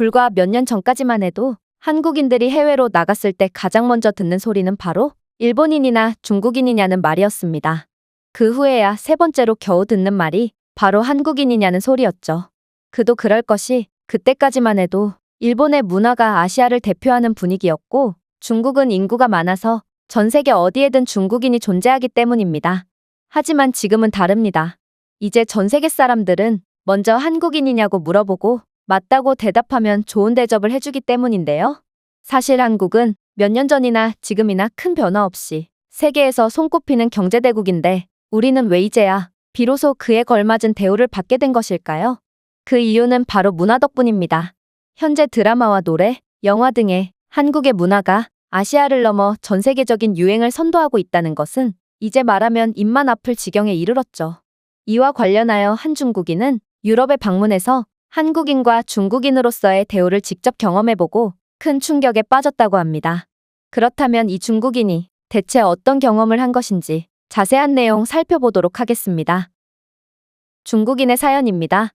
불과 몇 년 전까지만 해도 한국인들이 해외로 나갔을 때 가장 먼저 듣는 소리는 바로 일본인이나 중국인이냐는 말이었습니다. 그 후에야 세 번째로 겨우 듣는 말이 바로 한국인이냐는 소리였죠. 그도 그럴 것이 그때까지만 해도 일본의 문화가 아시아를 대표하는 분위기였고 중국은 인구가 많아서 전 세계 어디에든 중국인이 존재하기 때문입니다. 하지만 지금은 다릅니다. 이제 전 세계 사람들은 먼저 한국인이냐고 물어보고 맞다고 대답하면 좋은 대접을 해주기 때문인데요. 사실 한국은 몇 년 전이나 지금이나 큰 변화 없이 세계에서 손꼽히는 경제대국인데 우리는 왜 이제야 비로소 그에 걸맞은 대우를 받게 된 것일까요? 그 이유는 바로 문화 덕분입니다. 현재 드라마와 노래, 영화 등의 한국의 문화가 아시아를 넘어 전 세계적인 유행을 선도하고 있다는 것은 이제 말하면 입만 아플 지경에 이르렀죠. 이와 관련하여 한 중국인은 유럽에 방문해서 한국인과 중국인으로서의 대우를 직접 경험해보고 큰 충격에 빠졌다고 합니다. 그렇다면 이 중국인이 대체 어떤 경험을 한 것인지 자세한 내용 살펴보도록 하겠습니다. 중국인의 사연입니다.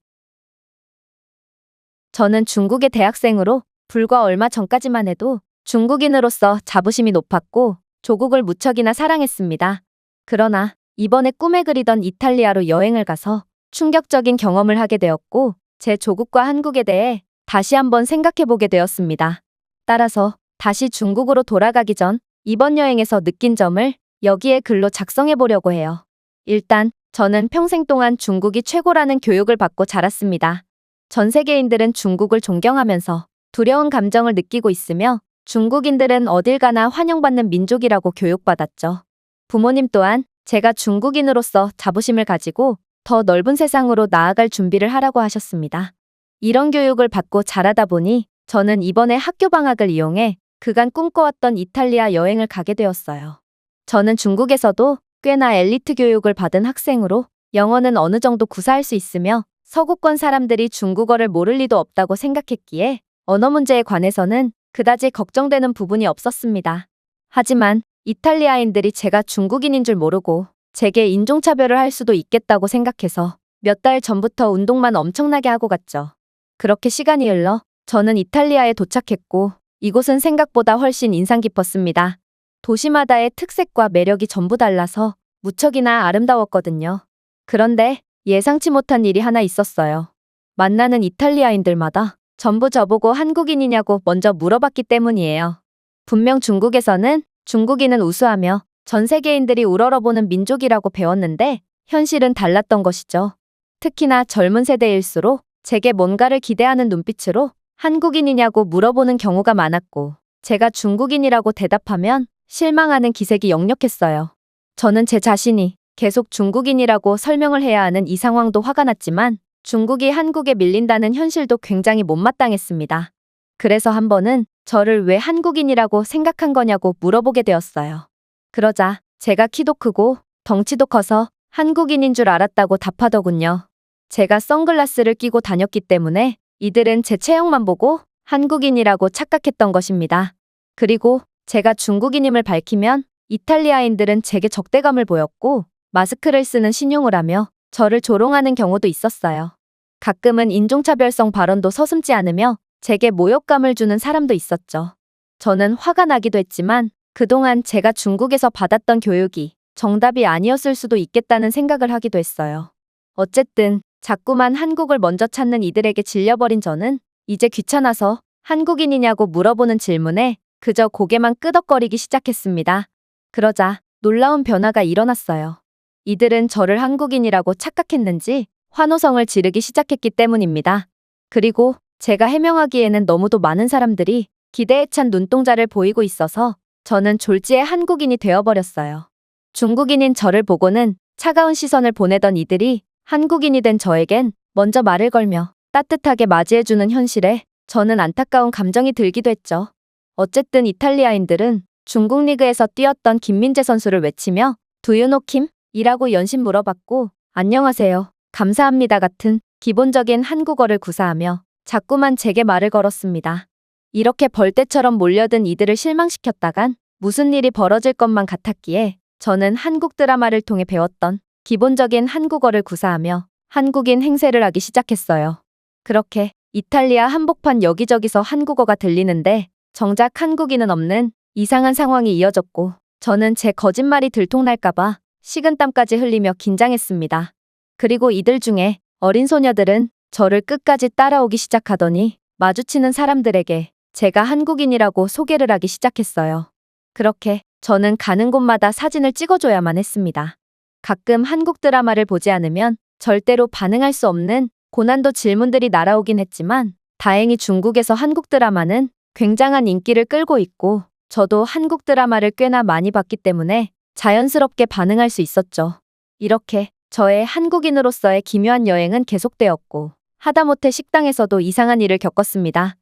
저는 중국의 대학생으로 불과 얼마 전까지만 해도 중국인으로서 자부심이 높았고 조국을 무척이나 사랑했습니다. 그러나 이번에 꿈에 그리던 이탈리아로 여행을 가서 충격적인 경험을 하게 되었고 제 조국과 한국에 대해 다시 한번 생각해 보게 되었습니다. 따라서 다시 중국으로 돌아가기 전 이번 여행에서 느낀 점을 여기에 글로 작성해 보려고 해요. 일단 저는 평생 동안 중국이 최고라는 교육을 받고 자랐습니다. 전 세계인들은 중국을 존경하면서 두려운 감정을 느끼고 있으며 중국인들은 어딜 가나 환영받는 민족이라고 교육받았죠. 부모님 또한 제가 중국인으로서 자부심을 가지고 더 넓은 세상으로 나아갈 준비를 하라고 하셨습니다. 이런 교육을 받고 자라다 보니 저는 이번에 학교 방학을 이용해 그간 꿈꿔왔던 이탈리아 여행을 가게 되었어요. 저는 중국에서도 꽤나 엘리트 교육을 받은 학생으로 영어는 어느 정도 구사할 수 있으며 서구권 사람들이 중국어를 모를 리도 없다고 생각했기에 언어 문제에 관해서는 그다지 걱정되는 부분이 없었습니다. 하지만 이탈리아인들이 제가 중국인인 줄 모르고 제게 인종차별을 할 수도 있겠다고 생각해서 몇 달 전부터 운동만 엄청나게 하고 갔죠. 그렇게 시간이 흘러 저는 이탈리아에 도착했고 이곳은 생각보다 훨씬 인상 깊었습니다. 도시마다의 특색과 매력이 전부 달라서 무척이나 아름다웠거든요. 그런데 예상치 못한 일이 하나 있었어요. 만나는 이탈리아인들마다 전부 저보고 한국인이냐고 먼저 물어봤기 때문이에요. 분명 중국에서는 중국인은 우수하며 전 세계인들이 우러러보는 민족이라고 배웠는데 현실은 달랐던 것이죠. 특히나 젊은 세대일수록 제게 뭔가를 기대하는 눈빛으로 한국인이냐고 물어보는 경우가 많았고 제가 중국인이라고 대답하면 실망하는 기색이 역력했어요. 저는 제 자신이 계속 중국인이라고 설명을 해야 하는 이 상황도 화가 났지만 중국이 한국에 밀린다는 현실도 굉장히 못마땅했습니다. 그래서 한 번은 저를 왜 한국인이라고 생각한 거냐고 물어보게 되었어요. 그러자 제가 키도 크고 덩치도 커서 한국인인 줄 알았다고 답하더군요. 제가 선글라스를 끼고 다녔기 때문에 이들은 제 체형만 보고 한국인이라고 착각했던 것입니다. 그리고 제가 중국인임을 밝히면 이탈리아인들은 제게 적대감을 보였고 마스크를 쓰는 신용을 하며 저를 조롱하는 경우도 있었어요. 가끔은 인종차별성 발언도 서슴지 않으며 제게 모욕감을 주는 사람도 있었죠. 저는 화가 나기도 했지만 그동안 제가 중국에서 받았던 교육이 정답이 아니었을 수도 있겠다는 생각을 하기도 했어요. 어쨌든 자꾸만 한국을 먼저 찾는 이들에게 질려버린 저는 이제 귀찮아서 한국인이냐고 물어보는 질문에 그저 고개만 끄덕거리기 시작했습니다. 그러자 놀라운 변화가 일어났어요. 이들은 저를 한국인이라고 착각했는지 환호성을 지르기 시작했기 때문입니다. 그리고 제가 해명하기에는 너무도 많은 사람들이 기대에 찬 눈동자를 보이고 있어서 저는 졸지에 한국인이 되어버렸어요. 중국인인 저를 보고는 차가운 시선을 보내던 이들이 한국인이 된 저에겐 먼저 말을 걸며 따뜻하게 맞이해주는 현실에 저는 안타까운 감정이 들기도 했죠. 어쨌든 이탈리아인들은 중국 리그에서 뛰었던 김민재 선수를 외치며 두유노 킴? 이라고 연신 물어봤고 안녕하세요. 감사합니다 같은 기본적인 한국어를 구사하며 자꾸만 제게 말을 걸었습니다. 이렇게 벌떼처럼 몰려든 이들을 실망시켰다간 무슨 일이 벌어질 것만 같았기에 저는 한국 드라마를 통해 배웠던 기본적인 한국어를 구사하며 한국인 행세를 하기 시작했어요. 그렇게 이탈리아 한복판 여기저기서 한국어가 들리는데 정작 한국인은 없는 이상한 상황이 이어졌고 저는 제 거짓말이 들통날까봐 식은땀까지 흘리며 긴장했습니다. 그리고 이들 중에 어린 소녀들은 저를 끝까지 따라오기 시작하더니 마주치는 사람들에게 제가 한국인이라고 소개를 하기 시작했어요. 그렇게 저는 가는 곳마다 사진을 찍어줘야만 했습니다. 가끔 한국 드라마를 보지 않으면 절대로 반응할 수 없는 고난도 질문들이 날아오긴 했지만 다행히 중국에서 한국 드라마는 굉장한 인기를 끌고 있고 저도 한국 드라마를 꽤나 많이 봤기 때문에 자연스럽게 반응할 수 있었죠. 이렇게 저의 한국인으로서의 기묘한 여행은 계속되었고 하다못해 식당에서도 이상한 일을 겪었습니다.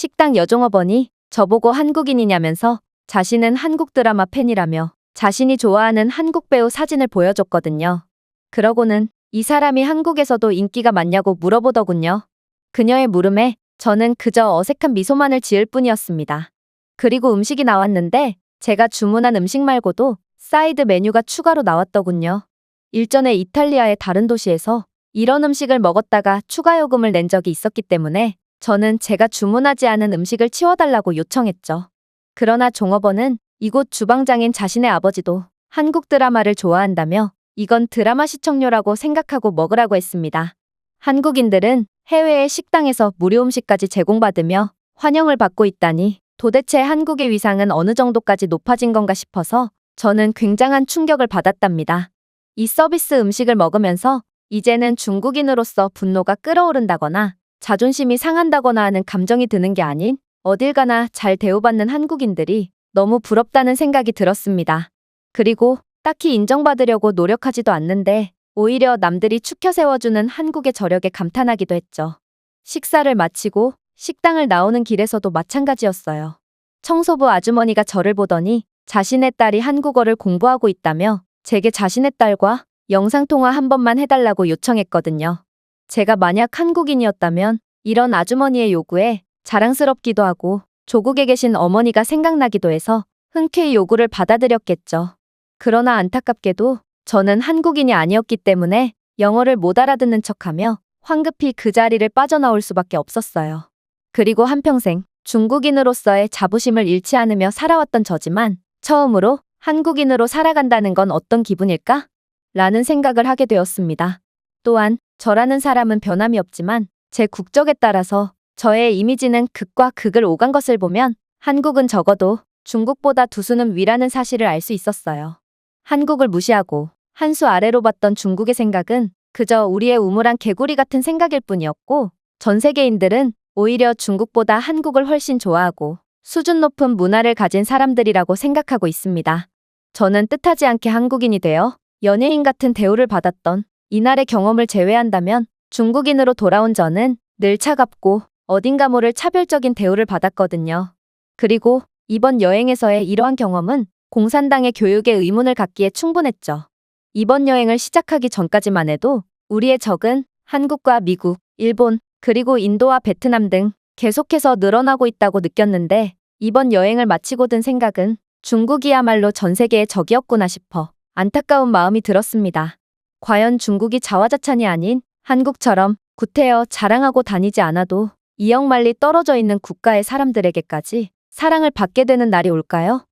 식당 여종업원이 저보고 한국인이냐면서 자신은 한국 드라마 팬이라며 자신이 좋아하는 한국 배우 사진을 보여줬거든요. 그러고는 이 사람이 한국에서도 인기가 많냐고 물어보더군요. 그녀의 물음에 저는 그저 어색한 미소만을 지을 뿐이었습니다. 그리고 음식이 나왔는데 제가 주문한 음식 말고도 사이드 메뉴가 추가로 나왔더군요. 일전에 이탈리아의 다른 도시에서 이런 음식을 먹었다가 추가 요금을 낸 적이 있었기 때문에 저는 제가 주문하지 않은 음식을 치워달라고 요청했죠. 그러나 종업원은 이곳 주방장인 자신의 아버지도 한국 드라마를 좋아한다며 이건 드라마 시청료라고 생각하고 먹으라고 했습니다. 한국인들은 해외의 식당에서 무료 음식까지 제공받으며 환영을 받고 있다니 도대체 한국의 위상은 어느 정도까지 높아진 건가 싶어서 저는 굉장한 충격을 받았답니다. 이 서비스 음식을 먹으면서 이제는 중국인으로서 분노가 끓어오른다거나 자존심이 상한다거나 하는 감정이 드는 게 아닌 어딜 가나 잘 대우받는 한국인들이 너무 부럽다는 생각이 들었습니다. 그리고 딱히 인정받으려고 노력하지도 않는데 오히려 남들이 추켜 세워주는 한국의 저력에 감탄하기도 했죠. 식사를 마치고 식당을 나오는 길에서도 마찬가지였어요. 청소부 아주머니가 저를 보더니 자신의 딸이 한국어를 공부하고 있다며 제게 자신의 딸과 영상통화 한 번만 해달라고 요청했거든요. 제가 만약 한국인이었다면 이런 아주머니의 요구에 자랑스럽기도 하고 조국에 계신 어머니가 생각나기도 해서 흔쾌히 요구를 받아들였겠죠. 그러나 안타깝게도 저는 한국인이 아니었기 때문에 영어를 못 알아듣는 척하며 황급히 그 자리를 빠져나올 수밖에 없었어요. 그리고 한평생 중국인으로서의 자부심을 잃지 않으며 살아왔던 저지만 처음으로 한국인으로 살아간다는 건 어떤 기분일까? 라는 생각을 하게 되었습니다. 또한 저라는 사람은 변함이 없지만 제 국적에 따라서 저의 이미지는 극과 극을 오간 것을 보면 한국은 적어도 중국보다 두 수는 위라는 사실을 알 수 있었어요. 한국을 무시하고 한 수 아래로 봤던 중국의 생각은 그저 우리의 우물한 개구리 같은 생각일 뿐이었고 전 세계인들은 오히려 중국보다 한국을 훨씬 좋아하고 수준 높은 문화를 가진 사람들이라고 생각하고 있습니다. 저는 뜻하지 않게 한국인이 되어 연예인 같은 대우를 받았던 이날의 경험을 제외한다면 중국인으로 돌아온 저는 늘 차갑고 어딘가 모를 차별적인 대우를 받았거든요. 그리고 이번 여행에서의 이러한 경험은 공산당의 교육에 의문을 갖기에 충분했죠. 이번 여행을 시작하기 전까지만 해도 우리의 적은 한국과 미국, 일본, 그리고 인도와 베트남 등 계속해서 늘어나고 있다고 느꼈는데 이번 여행을 마치고 든 생각은 중국이야말로 전 세계의 적이었구나 싶어 안타까운 마음이 들었습니다. 과연 중국이 자화자찬이 아닌 한국처럼 구태여 자랑하고 다니지 않아도 이역만리 떨어져 있는 국가의 사람들에게까지 사랑을 받게 되는 날이 올까요?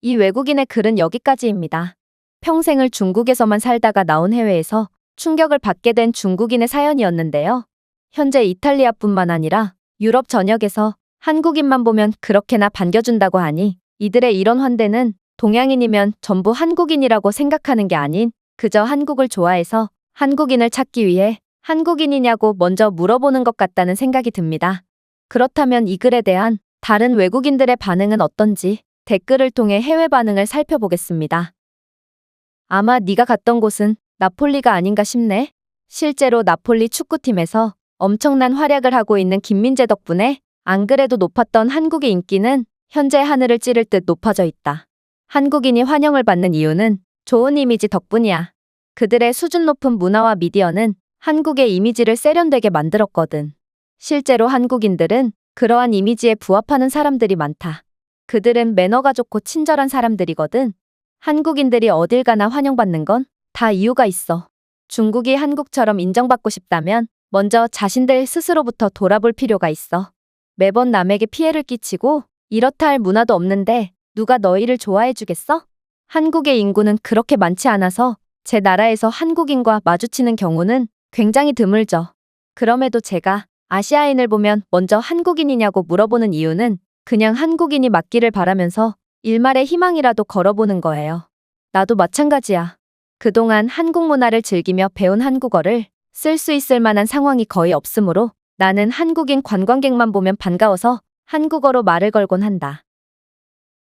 이 외국인의 글은 여기까지입니다. 평생을 중국에서만 살다가 나온 해외에서 충격을 받게 된 중국인의 사연이었는데요. 현재 이탈리아뿐만 아니라 유럽 전역에서 한국인만 보면 그렇게나 반겨준다고 하니 이들의 이런 환대는 동양인이면 전부 한국인이라고 생각하는 게 아닌 그저 한국을 좋아해서 한국인을 찾기 위해 한국인이냐고 먼저 물어보는 것 같다는 생각이 듭니다. 그렇다면 이 글에 대한 다른 외국인들의 반응은 어떤지 댓글을 통해 해외 반응을 살펴보겠습니다. 아마 네가 갔던 곳은 나폴리가 아닌가 싶네. 실제로 나폴리 축구팀에서 엄청난 활약을 하고 있는 김민재 덕분에 안 그래도 높았던 한국의 인기는 현재 하늘을 찌를 듯 높아져 있다. 한국인이 환영을 받는 이유는 좋은 이미지 덕분이야. 그들의 수준 높은 문화와 미디어는 한국의 이미지를 세련되게 만들었거든. 실제로 한국인들은 그러한 이미지에 부합하는 사람들이 많다. 그들은 매너가 좋고 친절한 사람들이거든. 한국인들이 어딜 가나 환영받는 건 다 이유가 있어. 중국이 한국처럼 인정받고 싶다면 먼저 자신들 스스로부터 돌아볼 필요가 있어. 매번 남에게 피해를 끼치고 이렇다 할 문화도 없는데 누가 너희를 좋아해 주겠어? 한국의 인구는 그렇게 많지 않아서 제 나라에서 한국인과 마주치는 경우는 굉장히 드물죠. 그럼에도 제가 아시아인을 보면 먼저 한국인이냐고 물어보는 이유는 그냥 한국인이 맞기를 바라면서 일말의 희망이라도 걸어보는 거예요. 나도 마찬가지야. 그동안 한국 문화를 즐기며 배운 한국어를 쓸 수 있을 만한 상황이 거의 없으므로 나는 한국인 관광객만 보면 반가워서 한국어로 말을 걸곤 한다.